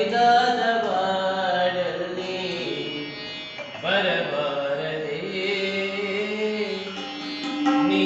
ಕೈದಾದ ಬಾಡಲ್ಲಿ ಬರಬಾರದೆ. ನೀ